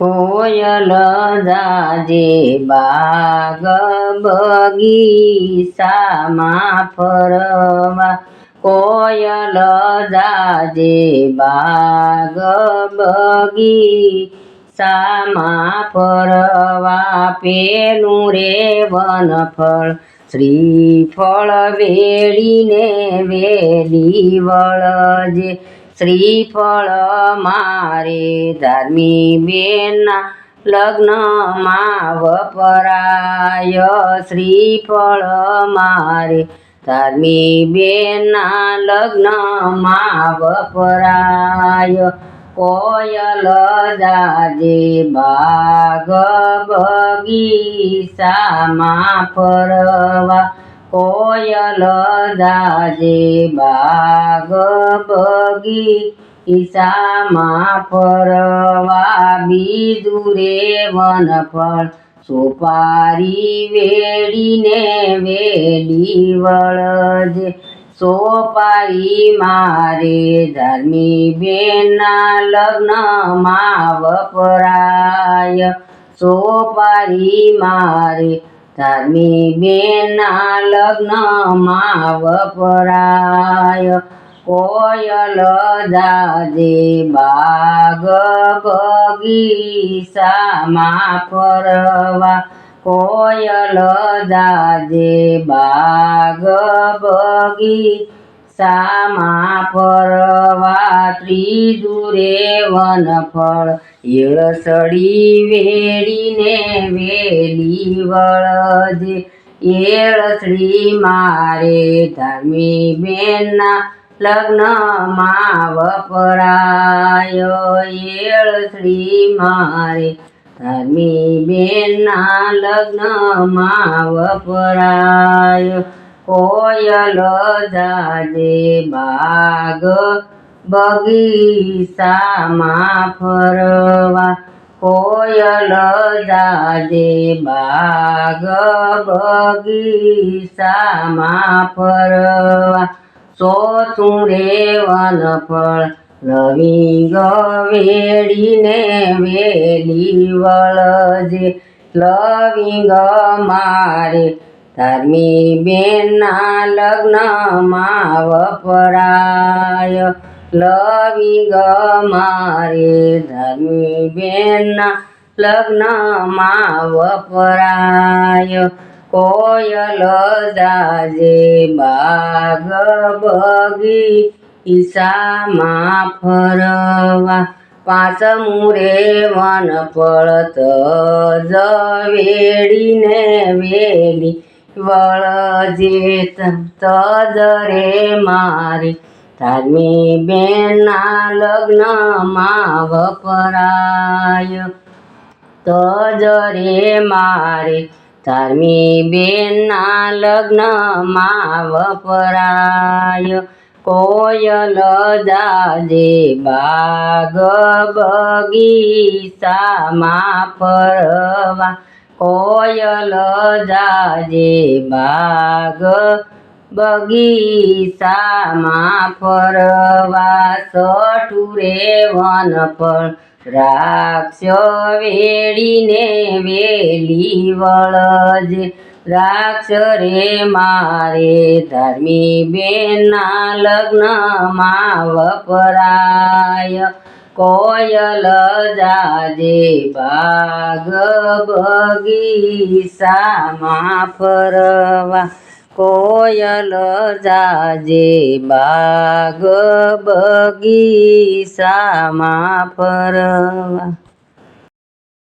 કોયલ જાજે બાગ બગીચામાં ફરવા કોયલ જાજે બાગ બગીચામાં ફરવા પેલું રે વનફળ શ્રીફળ વેડીને વેલી વળજે શ્રીફળ મારે ધાર્મી બેના લગ્નમાં વપરાય. શ્રીફળ મારે ધાર્મી બેના લગ્નમાં વપરાય. કોયલ જાજે બાગ બગીચામાં ફરવા. કોયલ દાજે બાગ બગીચામાં ફરવા બીજું રે વનફળ સોપારી વેડીને વેડી વળજે. સોપારી મારે ધર્મી બેના લગ્નમાં વપરાય. સોપારી મારે ધર્મી બેના લગ્નમાં વપરાય. કોયલ જાજે બાગ બગીચામાં ફરવા. કોયલ જાજે બાગ બગીચામાં ફરવા. ત્રીજું રે વનફળ એળસડી વેડીને વેલી વળજે. એળસડી મારે ધર્મી બેનના લગ્નમાં વપરાય શ્રી મારે. ધર્મી બેનના લગ્નમાં વપરાય કોયલ જાજે બાગ બગીચામાં ફરવા. કોયલ જાજે બાગ બગીચામાં ફરવા. સોચું રે વનફળ લવિંગ વેડીને વેલી વળજે. લવિંગ મારે ધર્મી બેનના લગ્નમાં વપરાય. લવિંગ મારે ધર્મી બેનના લગ્નમાં વપરાય. કોયલ જાજે બાગ બગીચામાં ફરવા. પાંચ મુરે વન પળત જ વેડીને વેલી વળજે તજ રે મારી. ધાર્મી બેનના લગ્નમાં વપરાય. તજ રે મારે. ધાર્મી બેનના લગ્નમાં વપરાય. કોયલ જાજે બાગ બગીચામાં ફરવા. કોયલ જાજે બાગ બગીચામાં ફરવા. સઠુરે વનફળ દ્રાક્ષ વેડીને વેલી વળજે. દ્રાક્ષ રે, મારે ધાર્મી બેનના લગ્નમાં વપરાય. કોયલ જાજે બાગ બગીચામાં ફરવા. કોયલ જાજે બાગ બગીચામાં ફરવા.